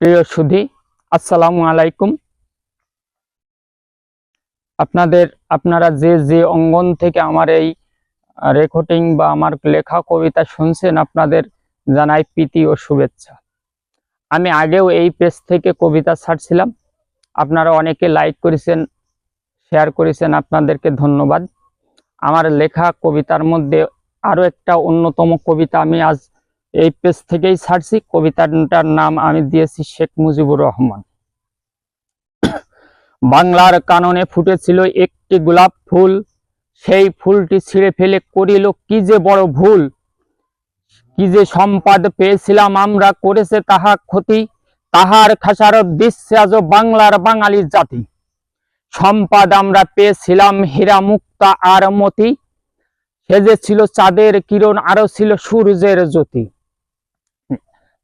প্রিয় সুধী, আসসালামু আলাইকুম। আপনাদের, আপনারা যে যে অঙ্গন থেকে আমার এই রেকর্ডিং বা আমার লেখা কবিতা শুনছেন, আপনাদের জানাই প্রীতি ও শুভেচ্ছা। আমি আগেও এই পেজ থেকে কবিতা ছাড়ছিলাম। আপনারা অনেকে লাইক করেছেন শেয়ার করেছেন, আপনাদেরকে ধন্যবাদ। আমার লেখা কবিতার মধ্যে আরও একটা অন্যতম কবিতা আমি আজ এই পেজ থেকেই ছাড়ছি। কবিতাটার নাম আমি দিয়েছি শেখ মুজিবুর রহমান। বাংলার কাননে ফুটেছিল একটি গোলাপ ফুল। সেই ফুলটি ছিঁড়ে ফেলে করিল কি যে বড় ভুল। কি যে সম্পাদ পেয়েছিলাম আমরা, করেছে তাহা ক্ষতি। তাহার খাসারত দিচ্ছে আজও বাংলার বাঙালি জাতি। সম্পাদ আমরা পেয়েছিলাম হীরা মুক্তা আর মতি। সে যে ছিল চাঁদের কিরণ, আরও ছিল সূর্যের জ্যোতি।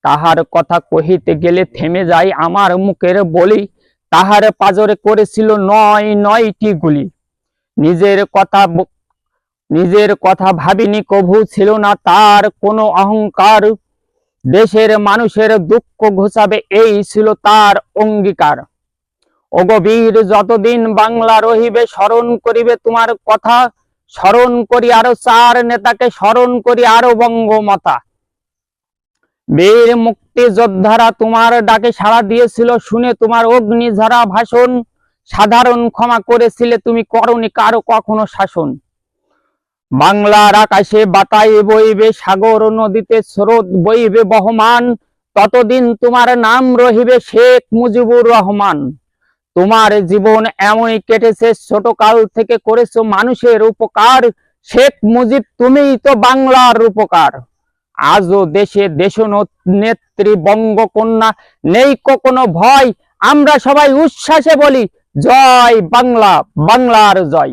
তাহার কথা কহিতে গেলে থেমে যায় আমার মুখের বলি। তাহার পাজরে করেছিল নয় নয়টি গুলি। নিজের কথা নিজের কথা ভাবিনি কভু ছিল না তার কোনো অহংকার। দেশের মানুষের দুঃখ ঘোষাবে এই ছিল তার অঙ্গীকার। অগভীর যতদিন বাংলা রহিবে, স্মরণ করিবে তোমার কথা, স্মরণ করি আরও চার নেতাকে, স্মরণ করি আরও বঙ্গমাতা। বীর মুক্তি যোদ্ধারা তোমার ডাকে সাড়া দিয়েছিল শুনে তোমার অগ্নিঝরা ভাষণ। সাধারণ ক্ষমা করেছিলে তুমি, করনি কারও কখনো শাসন। বাংলার আকাশে বাতাই বইবে সাগর, নদীতে স্রোত, বইবে বহমান। ততদিন তোমার নাম রহিবে শেখ মুজিবুর রহমান। তোমার জীবন এমনই কেটেছে ছোট কাল থেকে করেছ মানুষের উপকার। শেখ মুজিব, তুমিই তো বাংলার উপকার। আজও দেশে দেশ নেত্রী বঙ্গকন্যা নেই কোনো ভয়। আমরা সবাই উচ্ছ্বাসে বলি, জয় বাংলা, বাংলার জয়।